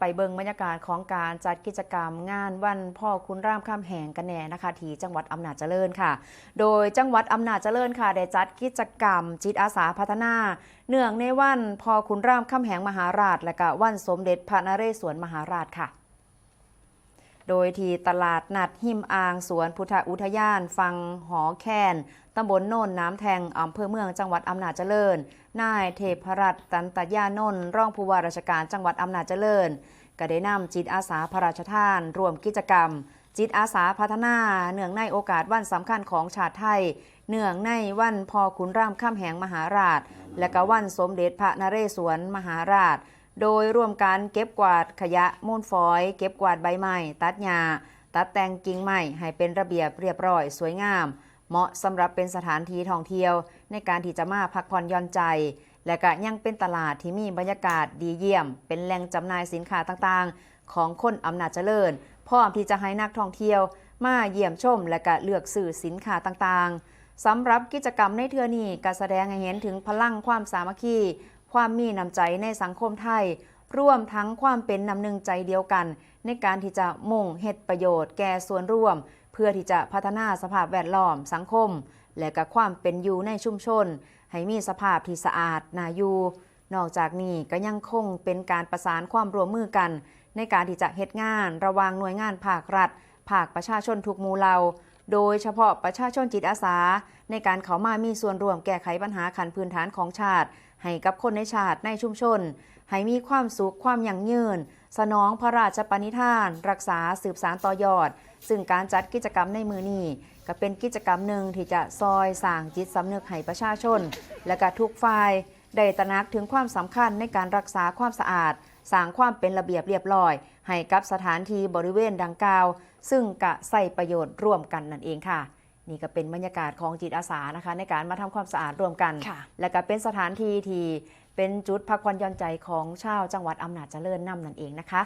ไปเบิงบรรยากาศของการจัดกิจกรรมงานวันพ่อคุณร่ามข้ามแหงกันแน่นะคะที่จังหวัดอำนาจเจริญค่ะ โดยจังหวัดอำนาจเจริญค่ะ ได้จัดกิจกรรม จิตอาสาพัฒนา เนื่องในวันพ่อคุณร่ามข้ามแหงมหาราช และก็วันสมเด็จพระนเรศวรมหาราชค่ะ โดยที่ตลาดนัดหิมอางสวนพุทธอุทยานฟังหอแคนตำบลโน่นน้ำแทงอำเภอเมืองจังหวัดอำนาจเจริญ นายเทพรัตน์ตันตยานนท์รองผู้ว่าราชการจังหวัดอำนาจเจริญ ก็ได้นำจิตอาสาพระราชทานร่วมกิจกรรม จิตอาสาพัฒนาเนื่องในโอกาสวันสำคัญของชาติไทย เนื่องในวันพอขุนรามข้ามแหงมหาราช และก็วันสมเด็จพระนเรศวรมหาราช โดยร่วมกันเก็บกวาดขยะมูลฝอย เก็บกวาดใบไม้ตัดหญ้าตัดแต่งกิ่งไม้ให้เป็นระเบียบเรียบร้อยสวยงาม เหมาะสำหรับเป็นสถานที่ท่องเที่ยว ในการที่จะมาพักผ่อนย่อนใจ และก็ยังเป็นตลาดที่มีบรรยากาศดีเยี่ยม เป็นแหล่งจำหน่ายสินค้าต่างๆ ของคนอำนาจเจริญพร้อมที่จะให้นักท่องเที่ยว มาเยี่ยมชม และก็เลือกซื้อสินค้าต่างๆสำหรับกิจกรรมในเทือนี้ก็แสดงให้เห็นถึงพลังความสามัคคี ความมีน้ำใจในสังคมไทย ร่วมทั้งความเป็นน้ำหนึ่งใจเดียวกัน ในการที่จะมุ่งเฮ็ดประโยชน์แก่ส่วนร่วม เพื่อที่จะพัฒนาสภาพแวดล้อมสังคม และก็ความเป็นอยู่ในชุมชน ให้มีสภาพที่สะอาดน่าอยู่นอกจากนี้ก็ยังคงเป็นการประสานความร่วมมือกัน ในการที่จะเฮ็ดงาน ระว่างหน่วยงานภาครัฐ ภาคประชาชนทุกหมู่เหล่า โดยเฉพาะประชาชนจิตอาสา ในการเขามามีส่วนร่วมแก้ไขปัญหาขันพื้นฐานของชาติ ให้กับคนในชาติในชุมชน ให้มีความสุขความยั่งยืน สนองพระราชปณิธาน รักษาสืบสารต่อยอด ซึ่งการจัดกิจกรรมในมือนี้ก็เป็นกิจกรรมหนึ่งที่จะซอยสร้างจิตสำนึกให้ประชาชน และก็ทุกฝ่าย ได้ตระหนักถึงความสำคัญในการรักษาความสะอาด สร้างความเป็นระเบียบเรียบร้อย ให้กับสถานที่บริเวณดังกล่าว ซึ่งกะใส่ประโยชน์ร่วมกันนั่นเองค่ะ นี่ก็เป็นบรรยากาศของจิตอาสานะคะ ในการมาทำความสะอาดร่วมกันค่ะและก็เป็นสถานที่ที่เป็นจุดพักผ่อนหย่อนใจของชาวจังหวัดอำนาจเจริญนำนั่นเองนะคะ